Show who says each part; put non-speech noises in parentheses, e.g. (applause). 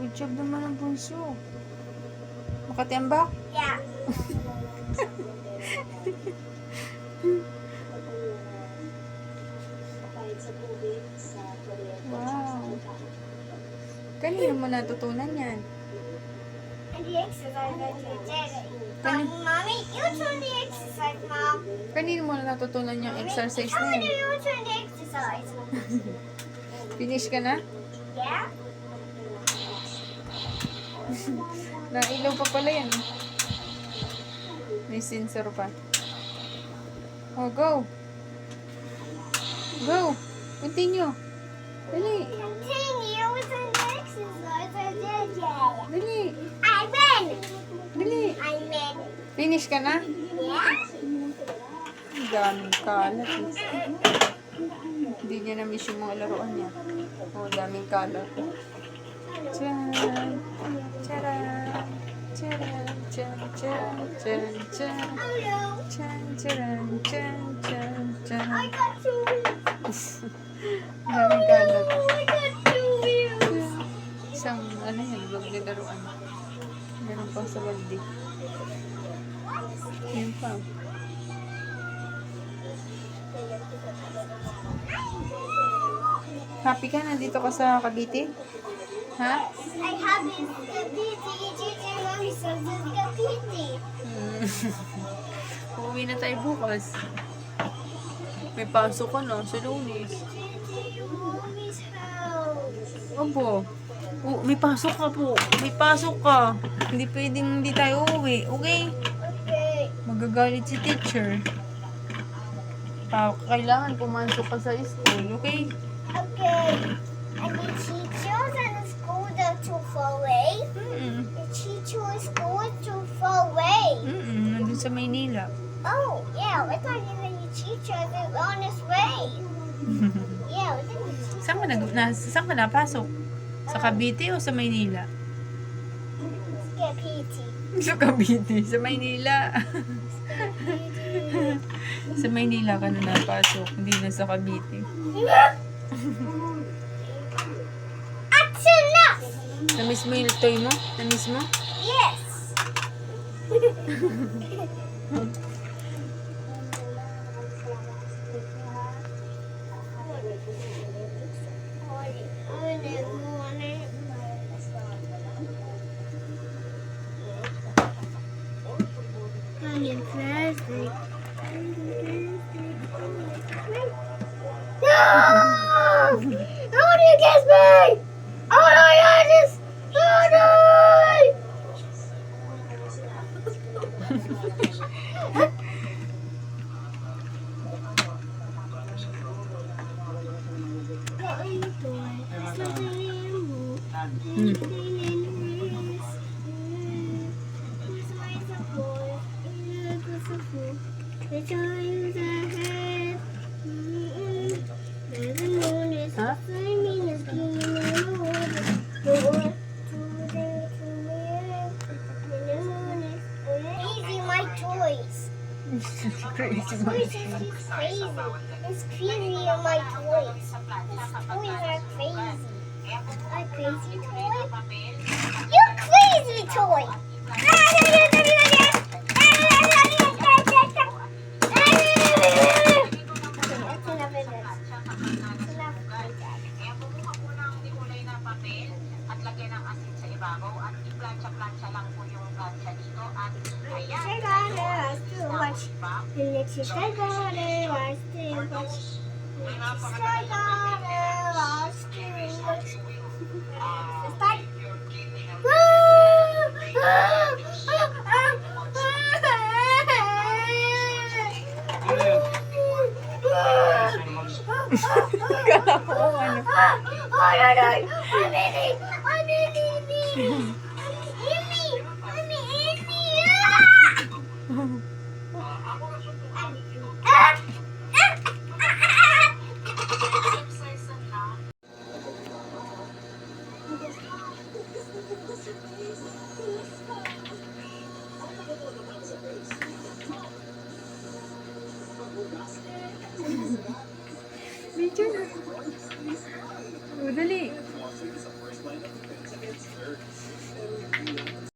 Speaker 1: Good job naman ang bunso. Makatembak?
Speaker 2: Yeah.
Speaker 1: Wow. Kanino mo natutunan yan?
Speaker 2: But, mommy, you turn the exercise, mom.
Speaker 1: Kanino mo natutunan yung exercise na
Speaker 2: do
Speaker 1: yan?
Speaker 2: you turn the exercise? (laughs)
Speaker 1: Finish ka na?
Speaker 2: Yeah. (laughs)
Speaker 1: Nailaw pa pala yan. May sensor pa. Oh, go. Go. Continue. Dali.
Speaker 2: Continue with the exercise I did. Yeah.
Speaker 1: Dali.
Speaker 2: I win.
Speaker 1: Dali.
Speaker 2: I win.
Speaker 1: Finish ka na?
Speaker 2: Yeah.
Speaker 1: Daming kalat. Hindi niya na-miss yung mga laruan niya. Oh, daming kalat. Tchan! Tcharan! Tchan! Tchan! Tchan! Tchan!
Speaker 2: Hello.
Speaker 1: Tchan! Tcharan! Tchan! Tchan! Tchan!
Speaker 2: I got two wheels. (laughs)
Speaker 1: Daming kalat.
Speaker 2: Oh, I got two wheels.
Speaker 1: Isang, ano yan, loob na laruan. Meron pang sa balde. Yun pa. Happy ka? Nandito ka sa Cavite? Ha?
Speaker 2: I have this Kapiti. Teacher mommy says (laughs) it's Kapiti.
Speaker 1: Hmm. Uuwi na tayo bukas. May pasok ka na sa
Speaker 2: house.
Speaker 1: Opo. Oh, may pasok ka po. May pasok ka. Hindi pwedeng hindi tayo uuwi. Okay?
Speaker 2: Okay.
Speaker 1: Magagalit si teacher. Pa, kailangan pumasok ka sa school, okay?
Speaker 2: Okay. And the teachers and too far away.
Speaker 1: Mm-mm.
Speaker 2: The teacher's school is too far away.
Speaker 1: Mm-mm. Nandun sa Maynila.
Speaker 2: Oh, yeah. I thought even the teacher is on his way. (laughs) Yeah, the teacher
Speaker 1: saan ka na, na, saan ka napasok? Sa Cavite o sa Maynila?
Speaker 2: is (laughs) Kapiti.
Speaker 1: sa Cavite. Sa Maynila. (laughs) sa Maynila ka na napasok. Hindi na sa Cavite.
Speaker 2: Enough!
Speaker 1: Namiss mo yung toy mo? Mo?
Speaker 2: Yes! No! How do you kiss me? Easy, my toys.
Speaker 1: Crazy
Speaker 2: Toys
Speaker 1: man.
Speaker 2: is crazy. It's crazy on my toys. These toys are crazy. A crazy toy? You crazy toy! Lilekşişte gare varsın kaç. Lilekşişte gare varsın kaç. Start.
Speaker 1: Kala ko, ano?
Speaker 2: Ay, ay, ay! Amini! Amini! めっちゃ